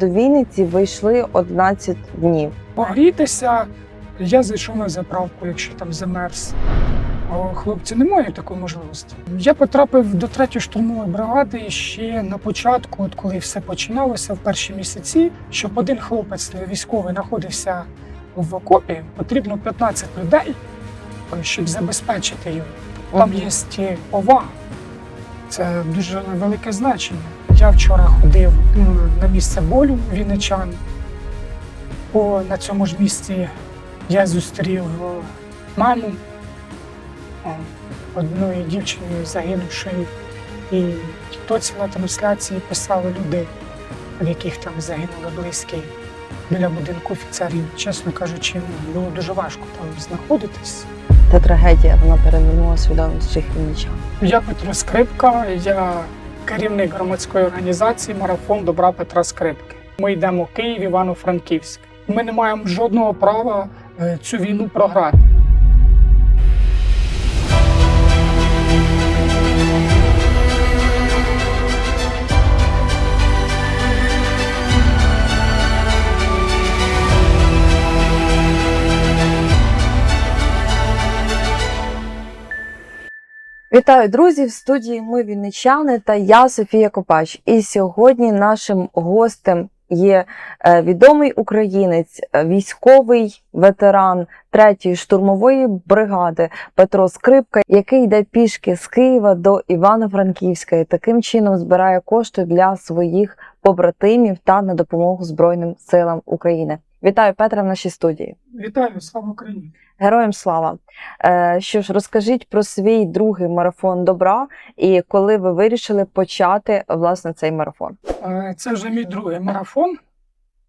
До Вінниці вийшли 11 днів. Погрітися, я зайшов на заправку, якщо там замерз. О, хлопці, немає такої можливості. Я потрапив до третьої штурмової бригади ще на початку, от коли все починалося в перші місяці, щоб один хлопець військовий знаходився в окопі, потрібно 15 людей, е, щоб забезпечити його. Там є ОВА. Це дуже велике значення. Я вчора ходив на місце болю вінничан. По на цьому ж місці я зустрів маму одної дівчини загинувшої. І в тіктоці на трансляції писали люди, в яких там загинули близькі біля будинку офіцерів. Чесно кажучи, ну, було дуже важко там знаходитись. Та трагедія вона перевернула свідомість всіх вінничан. Я Петро Скрипка, я керівник громадської організації Марафон Добра Петра Скрипки. Ми йдемо в Київ, Івано-Франківськ. Ми не маємо жодного права е, цю війну програти. Вітаю, друзі! В студії ми вінничани та я Софія Копач. І сьогодні нашим гостем є е, відомий українець, е, військовий ветеран третьої штурмової бригади Петро Скрипка, який йде пішки з Києва до Івано-Франківська і таким чином збирає кошти для своїх побратимів та на допомогу Збройним силам України. Вітаю Петра в нашій студії. Вітаю, слава Україні! Героям слава! Е, що ж, розкажіть про свій другий марафон добра і коли ви вирішили почати власне цей марафон. Е, Це вже мій другий марафон.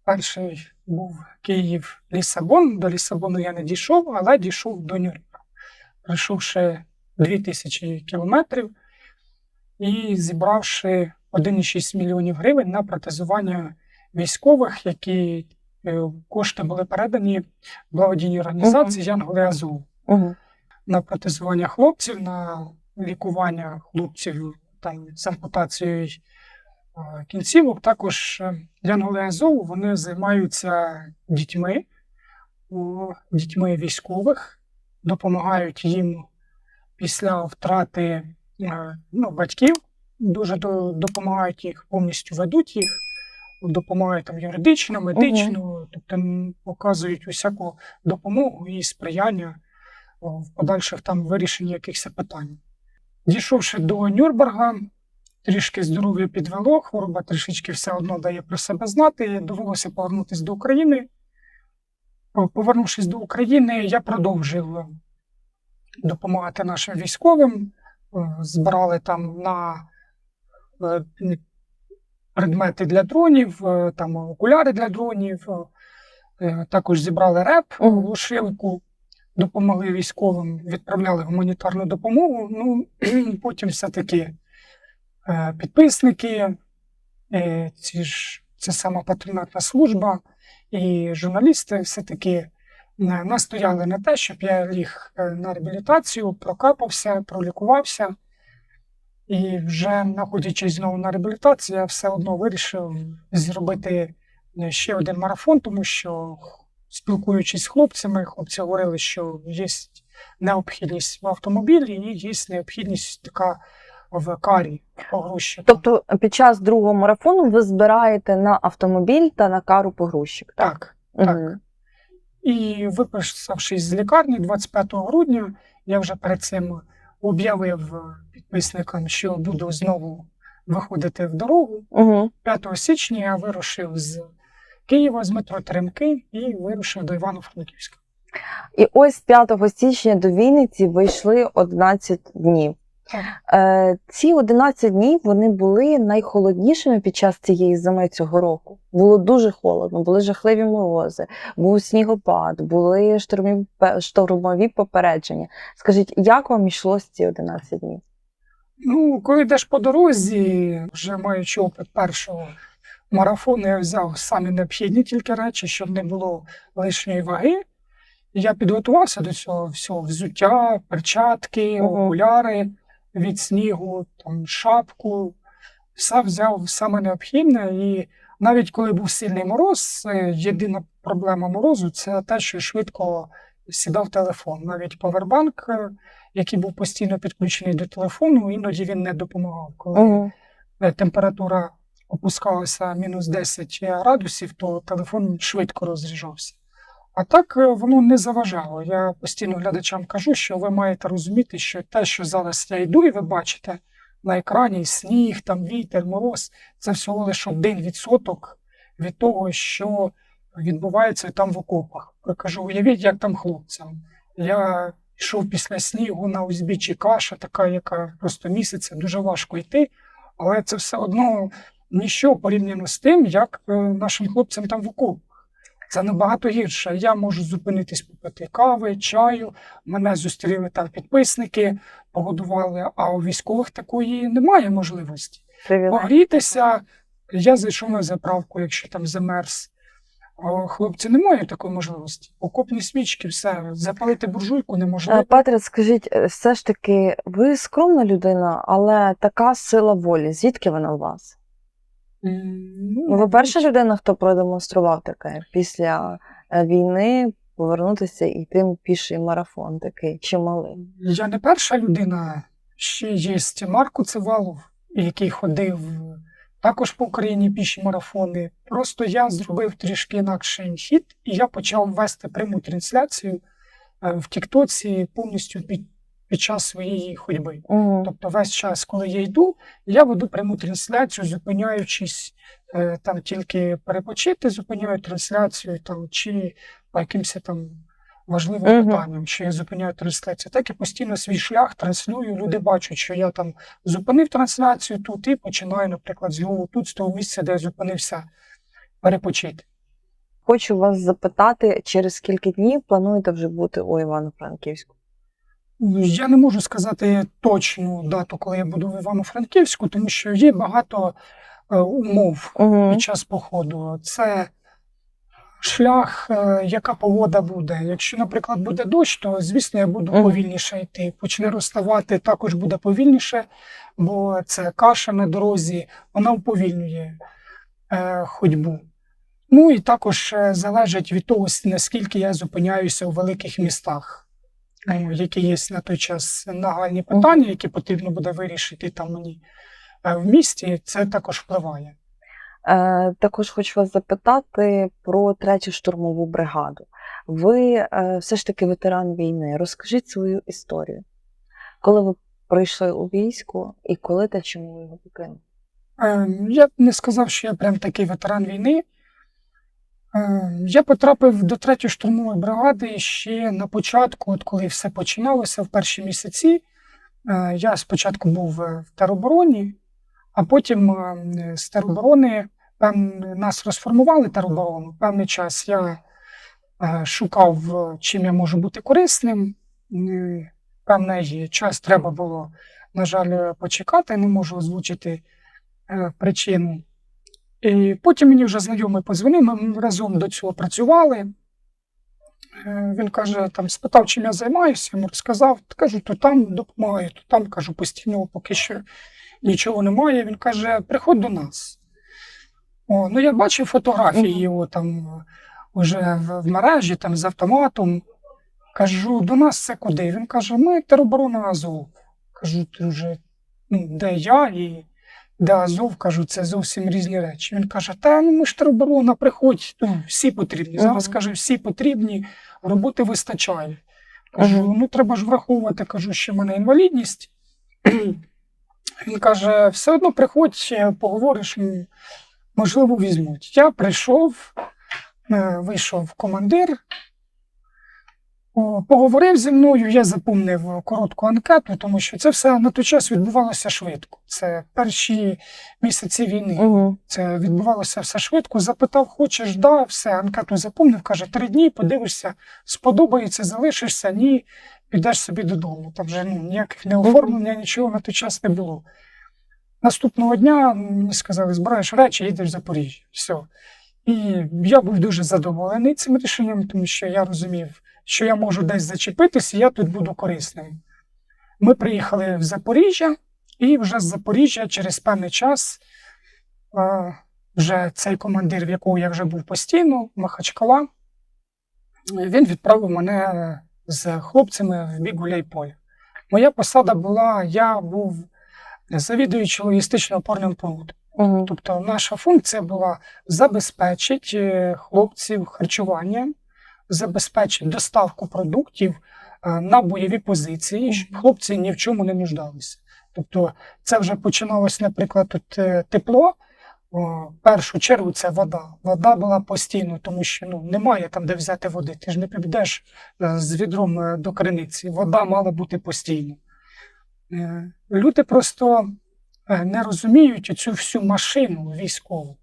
Перший був Київ Лісабон. До Лісабону я не дійшов, але дійшов до Нюрнберга. Пройшовши 2000 кілометрів і зібравши 1,6 мільйонів гривень на протезування військових, які кошти були передані благодійній організації Янголи Азов Угу. на протезування хлопців, на лікування хлопців там з ампутацією е, кінцівок. Також е, Янголи Азов вони займаються дітьми, дітьми військових, допомагають їм після втрати е, ну, батьків, дуже до- допомагають їх, повністю ведуть їх. Допомагають там юридично, медично, тобто показують усяку допомогу і сприяння в подальших там вирішенні якихось питань. Дійшовши до Нюрнберга, трішки здоров'я підвело, хвороба трішечки все одно дає про себе знати. Довелося повернутися до України. Повернувшись до України, я продовжив допомагати нашим військовим. Збирали там на е, предмети для дронів, е, там окуляри для дронів. е, Також зібрали реп, Мгм. глушилку допомогли військовим, відправляли гуманітарну допомогу. Ну, потім все-таки е, підписники, е, ці ж, це сама патронатна служба і журналісти все-таки е, настояли на те, щоб я ліг е, на реабілітацію, прокапався, пролікувався. І вже знаходячись знову на реабілітації, я все одно вирішив зробити е, ще один марафон, тому що спілкуючись з хлопцями, хлопці говорили, що є необхідність в автомобілі і є необхідність така в карі погрузчика. Тобто під час другого марафону ви збираєте на автомобіль та на кару погрузчик. так, так. Мгм. І виписавшись з лікарні 25 грудня, я вже перед цим об'явив підписникам, що буду знову виходити в дорогу. Угу. 5 січня я вирушив з Києва з метро Теремки і вирушив до Івано-Франківська. І ось 5 січня до Вінниці вийшли 11 днів. Е, ці 11 днів вони були найхолоднішими під час цієї зими цього року. Було дуже холодно, були жахливі морози, був снігопад, були штормові, штормові попередження. Скажіть, як вам йшлось ці 11 днів? Ну, коли йдеш по дорозі, вже маючи опит першого марафону, я взяв самі необхідні тільки речі, щоб не було лишньої ваги. Я підготувався до цього всього взуття, перчатки, окуляри від снігу, там, шапку. Все взяв саме необхідне і Навіть коли був сильний мороз, єдина проблема морозу це те, що швидко сідав телефон. Навіть повербанк, е, який був постійно підключений до телефону, іноді він не допомагав. Коли Угу. е, температура опускалася мінус 10 градусів, то телефон швидко розряджався. А так е, воно не заважало. Я постійно глядачам кажу, що ви маєте розуміти, що те, що зараз я йду, і ви бачите на екрані сніг, там вітер, мороз, це всього лише один відсоток від того, що відбувається там в окопах. Я кажу, уявіть, як там хлопцям. Я йшов після снігу на узбіччі каша, така, яка просто місяця, дуже важко йти, але це все одно ніщо порівняно з тим, як е, нашим хлопцям там в окопах. Це набагато гірше. Я можу зупинитись попити кави, чаю. Мене зустріли там підписники, погодували, а у військових такої немає можливості. Привіт. Погрітися, я зайшов на заправку, якщо там замерз. А хлопці не мають такої можливості. Окопні свічки, все, запалити буржуйку неможливо. Е, Патрик, скажіть, е, все ж таки, ви скромна людина, але така сила волі. Звідки вона у вас? М, Ну, ви перша людина, хто продемонстрував таке після е, війни повернутися і йти в піший марафон такий чималий. Я не перша людина, ще є Марко Цивалов, який ходив також по Україні піші марафони. Просто я зробив трішки інакший хід, і я почав вести пряму трансляцію е, в Тіктоці повністю під, під час своєї ходьби. Угу. Тобто весь час, коли я йду, я веду пряму трансляцію, зупиняючись е, там тільки перепочити, зупиняю трансляцію там, чи по якимось там важливим Мгм. питанням, що я зупиняю трансляцію. Так і постійно свій шлях транслюю. Люди бачать, що я там зупинив трансляцію тут і починаю, наприклад, знову тут, з того місця, де я зупинився, перепочити. Хочу вас запитати, через скільки днів плануєте вже бути у Івано-Франківську? Я не можу сказати точну дату, коли я буду в Івано-Франківську, тому що є багато е, умов Угу. під час походу. Це шлях, е, яка погода буде. Якщо, наприклад, буде дощ, то звісно я буду Мгм. повільніше йти. Почне розставати, також буде повільніше, бо це каша на дорозі, вона уповільнює е, ходьбу. Ну і також е, залежить від того, наскільки я зупиняюся у великих містах, е, які є на той час нагальні питання, які потрібно буде вирішити там мені е, в місті, це також впливає. Е, також хочу вас запитати про третю штурмову бригаду. Ви е, все ж таки ветеран війни. Розкажіть свою історію. Коли ви прийшли у військо і коли та чому ви його покинули? Я б не сказав, що я прям такий ветеран війни. Е, Я потрапив до третьої штурмової бригади ще на початку, от коли все починалося в перші місяці. Е, Я спочатку був в теробороні, а потім е, з тероборони нас розформували тероборону. Певний час я шукав, чим я можу бути корисним. Певний час треба було, на жаль, почекати, не можу озвучити причину. І потім мені вже знайомий позвонив, ми разом до цього працювали. Е, Він каже, там спитав, чим я займаюся, йому розказав, кажу, то там допомагаю, то там кажу, постійно поки що нічого немає. Він каже, приходь до нас. О, ну я бачив фотографії його там вже в, в мережі, там з автоматом. Кажу, до нас це куди? Він каже, ми тероборона Азов. Кажу, ти вже ну, де я і де Азов, кажу, це зовсім різні речі. Він каже: Та ну ми ж тероборона, приходь, ну, всі потрібні. Зараз каже, всі потрібні, роботи вистачає. Кажу, ну треба ж враховувати, кажу, що в мене інвалідність. Він каже: все одно приходь, поговориш, можливо, візьмуть. Я прийшов, е, вийшов командир, поговорив зі мною, я заповнив коротку анкету, тому що це все на той час відбувалося швидко. Це перші місяці війни. Угу. Це відбувалося все швидко. Запитав, хочеш, да, все, анкету заповнив, каже, три дні, подивишся, сподобається, залишишся, ні, підеш собі додому. Там вже ну, ніяких не оформлення, нічого на той час не було. Наступного дня мені сказали, збираєш речі, їдеш в Запоріжжя. Все. І я був дуже задоволений цим рішенням, тому що я розумів, що я можу десь зачепитися, я тут буду корисним. Ми приїхали в Запоріжжя, і вже з Запоріжжя через певний час е, вже цей командир, в якого я вже був постійно, Махачкала, він відправив мене з хлопцями в бік гуляй-поля. Моя посада була, я був завідуючий логістично-опорним пунктом. Угу. Тобто наша функція була забезпечити хлопців харчуванням, забезпечити доставку продуктів е, на бойові позиції, щоб хлопці ні в чому не нуждалися. Тобто, це вже починалось, наприклад, тут е, тепло. В першу чергу це вода. Вода була постійно, тому що ну, немає там, де взяти води. Ти ж не підеш е, з відром до криниці. Вода мала бути постійно. Люди просто не розуміють цю всю машину військову.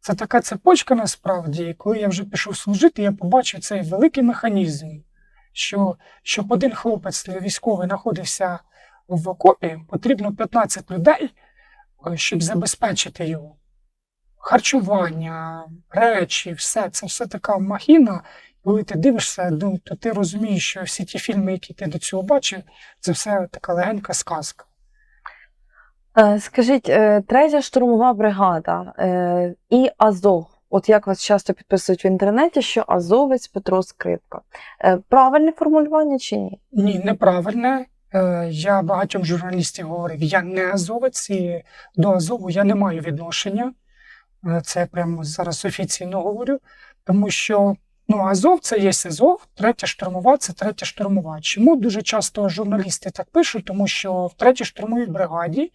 Це така цепочка насправді. Коли я вже пішов служити, я побачив цей великий механізм, що щоб один хлопець військовий знаходився в окопі, потрібно 15 людей, е, щоб забезпечити його. Харчування, речі, все це все така махіна. Коли ти дивишся, ну, то ти розумієш, що всі ті фільми, які ти до цього бачив, це все така легенька сказка. Е, Скажіть, е, третя штурмова бригада е, і Азов. От як вас часто підписують в інтернеті, що азовець Петро Скрипка. Правильне формулювання чи ні? Ні, неправильне. Я багатьом журналістів говорив, я не азовець, і до Азову я не маю відношення. Це прямо зараз офіційно говорю, тому що ну, Азов це є Азов, третя штурмова це третя штурмова. Чому дуже часто журналісти так пишуть? Тому що в третій штурмовій бригаді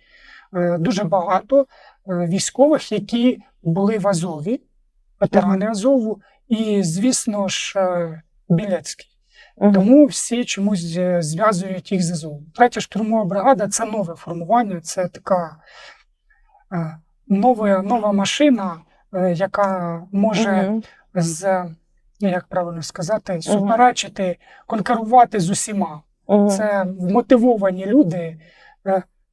дуже багато е, військових, які були в Азові, ветерани Азову, і, звісно ж, е, Білецький. Тому всі чомусь е, зв'язують їх з АЗОВ. Третя штурмова бригада це нове формування, це така е, нова, нова машина, е, яка може з, ну, як правильно сказати, суперечити, конкурувати з усіма. Це вмотивовані люди.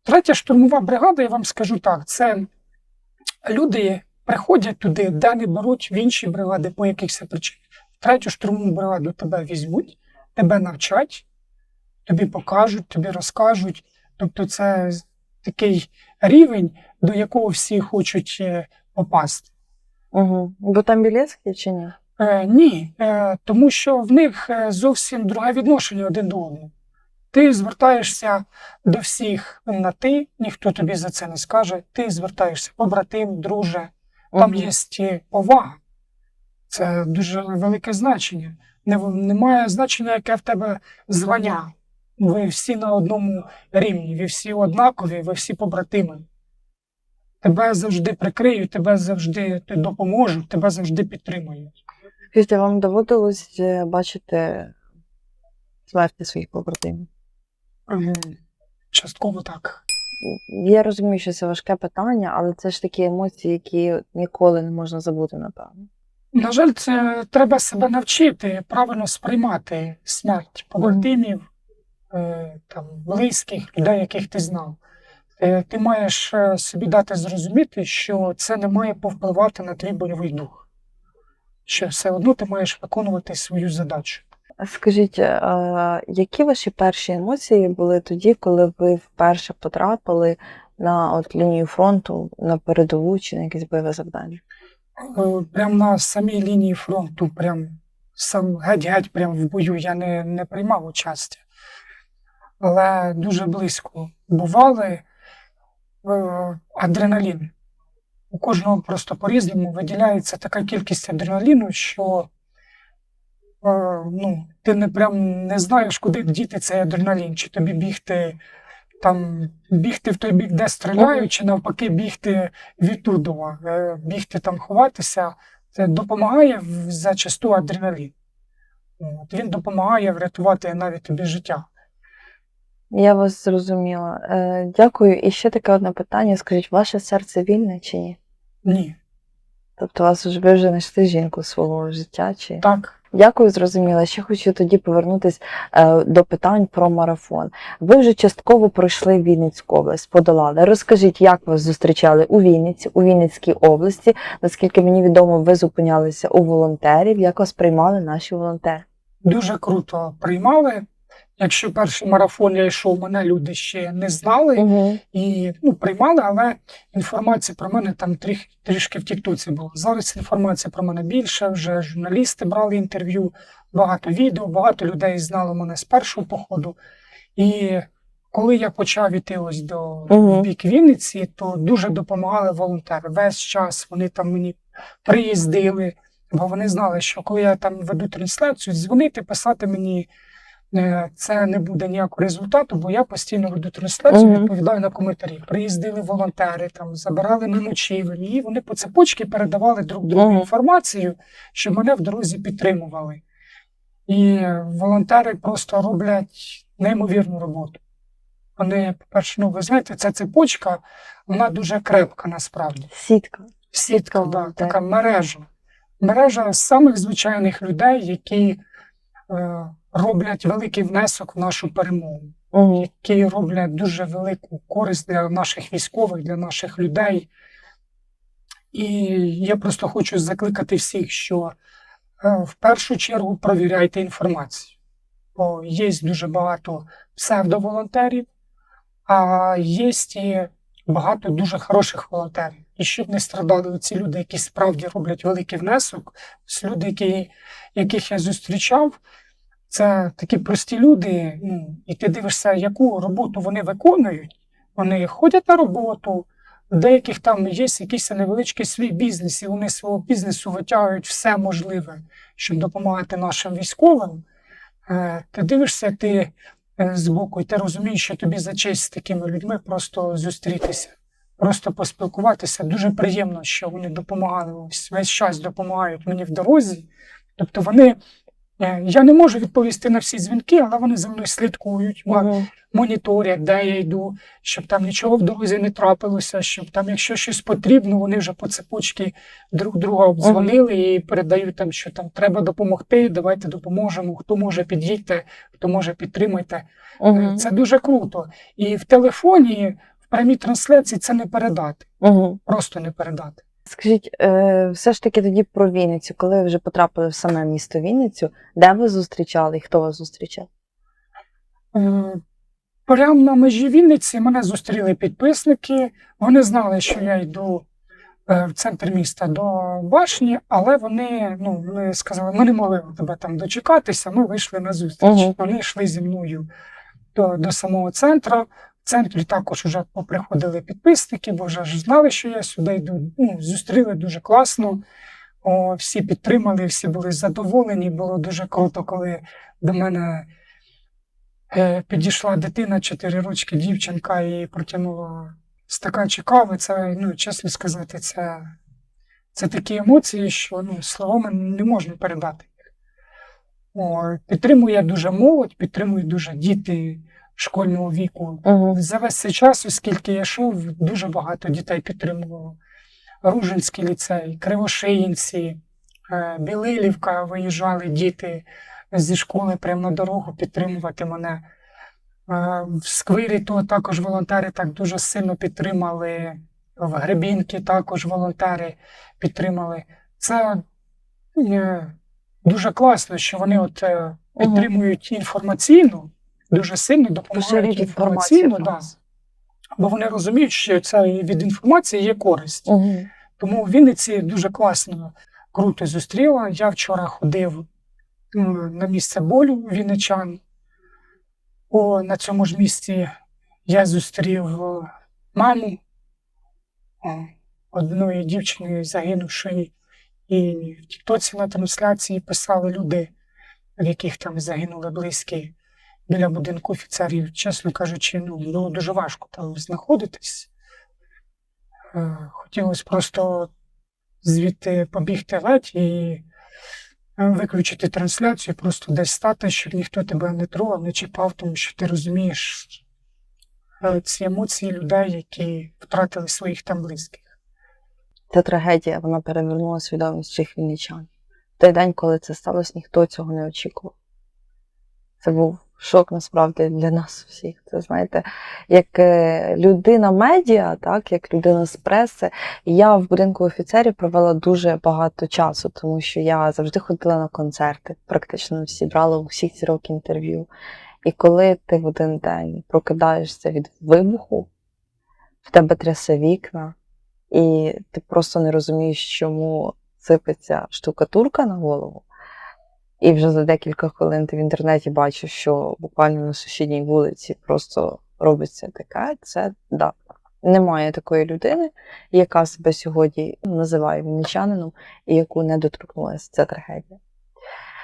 Третя штурмова бригада, я вам скажу так, це люди приходять туди, де не беруть в інші бригади по якихось причинах. Третю штурмову бригаду тебе візьмуть, тебе навчать, тобі покажуть, тобі розкажуть. Тобто це такий рівень, до якого всі хочуть е, попасти. Мгм. Бо там Білецький чи ні? Е, ні, е, тому що в них е, зовсім друге відношення один до одного. Ти звертаєшся до всіх на ти, ніхто тобі за це не скаже. Ти звертаєшся побратим, друже. Там є повага. Це дуже велике значення. Немає значення, яке в тебе звання. Ви всі на одному рівні, ви всі однакові, ви всі побратими. Тебе завжди прикриють, тебе завжди допоможуть, тебе завжди підтримують. Вам доводилось е, бачити смерті своїх побратимів? Частково так. Я розумію, що це важке питання, але це ж такі емоції, які ніколи не можна забути, напевно. На жаль, це треба себе навчити правильно сприймати смерть побратимів, е, там, близьких, людей, яких ти знав. Е, Ти маєш е, собі дати зрозуміти, що це не має повпливати на твій бойовий дух. Що все одно ти маєш виконувати свою задачу. Скажіть, е, які ваші перші емоції були тоді, коли ви вперше потрапили на от лінію фронту, на передову чи на якесь бойове завдання? Е, Прямо на самій лінії фронту, прям сам геть-геть прям в бою я не, не приймав участі. Але дуже близько бували е, адреналін. У кожного просто по-різному виділяється така кількість адреналіну, що ну, ти не прям не знаєш, куди діти цей адреналін, чи тобі бігти там бігти в той бік, де стріляють, чи навпаки бігти відтудова, е, бігти там ховатися. Це допомагає зачасту адреналін. От, він допомагає врятувати навіть тобі життя. Я вас зрозуміла. Е, Дякую. І ще таке одне питання: скажіть, ваше серце вільне чи ні? Ні. Тобто вас вже ви вже знайшли жінку свого життя? Чи Так. Дякую, зрозуміла. Ще хочу тоді повернутися е, до питань про марафон. Ви вже частково пройшли Вінницьку область, подолали. Розкажіть, як вас зустрічали у Вінниці, у Вінницькій області? Наскільки мені відомо, ви зупинялися у волонтерів. Як вас приймали наші волонтери? Дуже круто приймали. Якщо перший марафон я йшов, мене люди ще не знали Угу. і ну, приймали, але інформація про мене там тріх, трішки в Тіктоці була. Зараз інформація про мене більше, вже журналісти брали інтерв'ю, багато відео, багато людей знало мене з першого походу. І коли я почав іти ось до в бік Вінниці, то дуже допомагали волонтери. Весь час вони там мені приїздили, бо вони знали, що коли я там веду трансляцію, дзвонити, писати мені. Е, Це не буде ніякого результату, бо я постійно веду трансляцію, Мгм. відповідаю на коментарі. Приїздили волонтери, там забирали на ночівлі, і вони по цепочці передавали друг другу Мгм. інформацію, щоб мене в дорозі підтримували. І волонтери просто роблять неймовірну роботу. Вони, по-перше, ну ви знаєте, ця цепочка, вона дуже крепка насправді. Сітка. Сітка, да, така мережа. Мережа самих звичайних людей, які е, роблять великий внесок в нашу перемогу, які роблять дуже велику користь для наших військових, для наших людей. І я просто хочу закликати всіх, що е, в першу чергу провіряйте інформацію. Бо є дуже багато псевдоволонтерів, а є і багато дуже хороших волонтерів. І щоб не страдали ці люди, які справді роблять великий внесок, люди, які, яких я зустрічав, це такі прості люди. І ти дивишся, яку роботу вони виконують. Вони ходять на роботу, у деяких там є якийсь невеличкий свій бізнес, і вони з свого бізнесу витягують все можливе, щоб допомагати нашим військовим. Е, Ти дивишся, ти е, збоку, і ти розумієш, що тобі за честь з такими людьми просто зустрітися, просто поспілкуватися. Дуже приємно, що вони допомагали весь час допомагають мені в дорозі. Тобто вони. Е, Я не можу відповісти на всі дзвінки, але вони за мною слідкують, ма- Угу. моніторять, де я йду, щоб там нічого в дорозі не трапилося, щоб там, якщо щось потрібно, вони вже по цепочці друг друга обдзвонили і передають там, що там треба допомогти, давайте допоможемо. Хто може під'їдьте, хто може підтримайте. Угу. Це дуже круто. І в телефоні, в прямій трансляції це не передати, Угу. просто не передати. Скажіть, е, все ж таки тоді про Вінницю, коли ви вже потрапили в саме місто Вінницю, де ви зустрічали і хто вас зустрічав? Е, Прямо на межі Вінниці мене зустріли підписники. Вони знали, що я йду е, в центр міста до башні, але вони ну, вони сказали, ми не могли тебе там дочекатися, ми вийшли на зустріч. Мгм. Вони йшли зі мною до, до самого центру. В центрі також вже поприходили підписники, бо вже ж знали, що я сюди йду. Ну, зустріли дуже класно. О, всі підтримали, всі були задоволені. Було дуже круто, коли до мене е, підійшла дитина, чотири рочки, дівчинка, і протягнула стаканчик кави. Це, ну, чесно сказати, це, це такі емоції, що ну, словами не можна передати. О, підтримує дуже молодь, підтримують дуже діти школьного віку. Угу. За весь цей час, оскільки я йшов, дуже багато дітей підтримувало. Ружинський ліцей, Кривошиїнці, е, Білилівка виїжджали діти зі школи прямо на дорогу підтримувати мене. Е, В Сквирі то також волонтери так дуже сильно підтримали. В Гребінки також волонтери підтримали. Це е, дуже класно, що вони от підтримують інформаційно, дуже сильно допомагають інформаційно, да. бо вони розуміють, що це від інформації є користь. Угу. Тому в Вінниці дуже класно, круто зустріла. Я вчора ходив на місце болю вінничан. О, на цьому ж місці я зустрів е, маму одної дівчини, загинувшої, і в Тіктоці на трансляції писали люди, в яких там загинули близькі біля будинку офіцерів. Чесно кажучи, ну, було дуже важко там знаходитись. Е, Хотілося просто звідти побігти геть і е, виключити трансляцію, просто десь стати, щоб ніхто тебе не трогав, не чіпав, тому що ти розумієш е, ці емоції людей, які втратили своїх там близьких. Ця трагедія вона перевернула свідомість всіх вінничан. Той день, коли це сталося, ніхто цього не очікував. Це був шок насправді для нас всіх. Це знаєте, як е, людина медіа, так, як людина з преси, я в будинку офіцерів провела дуже багато часу, тому що я завжди ходила на концерти, практично всі брала у ці роки інтерв'ю. І коли ти в один день прокидаєшся від вибуху, в тебе трясе вікна, і ти просто не розумієш, чому сипеться штукатурка на голову. І вже за декілька хвилин ти в інтернеті бачиш, що буквально на сусідній вулиці просто робиться таке. Це да. Немає такої людини, яка себе сьогодні називає вінничанином і яку не доторкнулася ця трагедія.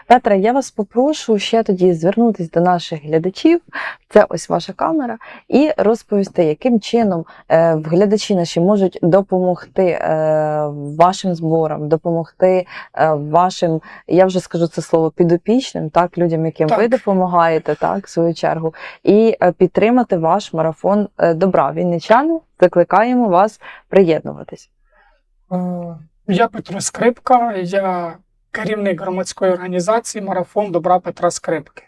Петре, я вас попрошу ще тоді звернутися до наших глядачів. Це ось ваша камера, і розповісти, яким чином е, глядачі наші можуть допомогти е, вашим зборам, допомогти е, вашим, я вже скажу це слово підопічним, так, людям, яким ви допомагаєте, так, в свою чергу, і підтримати ваш марафон добра. Вінничани, закликаємо вас приєднуватись. Я Петро Скрипка, я керівник громадської організації Марафон Добра Петра Скрипки.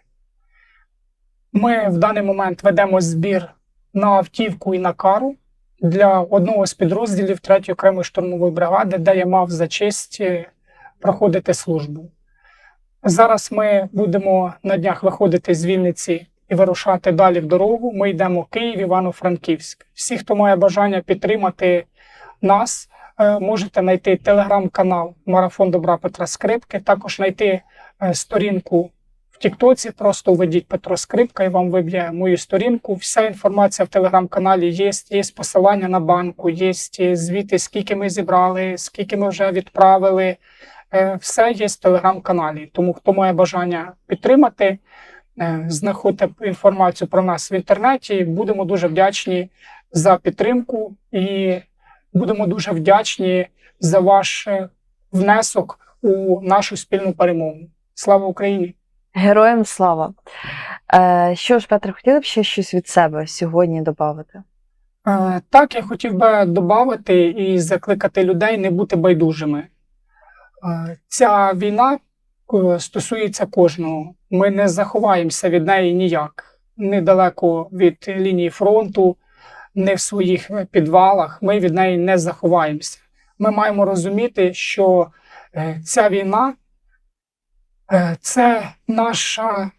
Ми в даний момент ведемо збір на автівку і на кару для одного з підрозділів 3-ї окремої штурмової бригади, де я мав за честь е, проходити службу. Зараз ми будемо на днях виходити з Вінниці і вирушати далі в дорогу. Ми йдемо Київ, Івано-Франківськ. Всі, хто має бажання підтримати нас, можете знайти телеграм-канал Марафон Добра Петра Скрипки, також знайти е, сторінку в Тіктоці. Просто введіть Петро Скрипка і вам виб'є мою сторінку. Вся інформація в телеграм-каналі є. Є посилання на банку, є звіти, скільки ми зібрали, скільки ми вже відправили. Е, Все є в телеграм-каналі. Тому хто має бажання підтримати, е, знаходьте інформацію про нас в інтернеті. Будемо дуже вдячні за підтримку і будемо дуже вдячні за ваш е, внесок у нашу спільну перемогу. Слава Україні! Героям слава! Е, що ж, Петре, хотіли б ще щось від себе сьогодні додати? Е, Так, я хотів би додати і закликати людей не бути байдужими. Ця війна стосується кожного. Ми не заховаємося від неї ніяк. Недалеко від лінії фронту, не в своїх е, підвалах. Ми від неї не заховаємося. Ми маємо розуміти, що е, ця війна е, це наша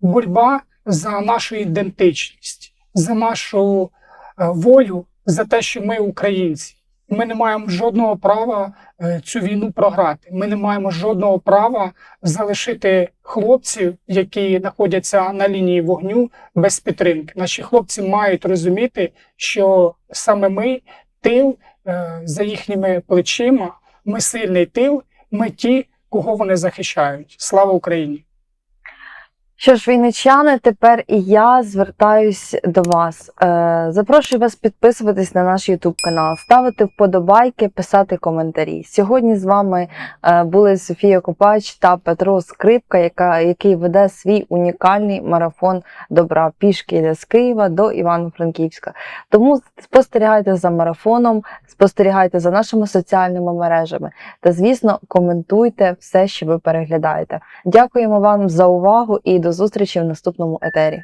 боротьба за нашу ідентичність, за нашу волю, за те, що ми українці. Ми не маємо жодного права е, цю війну програти. Ми не маємо жодного права залишити хлопців, які знаходяться на лінії вогню без підтримки. Наші хлопці мають розуміти, що саме ми тил е, за їхніми плечима, ми сильний тил, ми ті, кого вони захищають. Слава Україні! Що ж, війничани, тепер і я звертаюсь до вас. Е, запрошую вас підписуватись на наш YouTube канал, ставити вподобайки, писати коментарі. Сьогодні з вами е, були Софія Копач та Петро Скрипка, яка, який веде свій унікальний марафон добра пішки з Києва до Івано-Франківська. Тому спостерігайте за марафоном, спостерігайте за нашими соціальними мережами та, звісно, коментуйте все, що ви переглядаєте. Дякуємо вам за увагу і до зустрічі в наступному етері.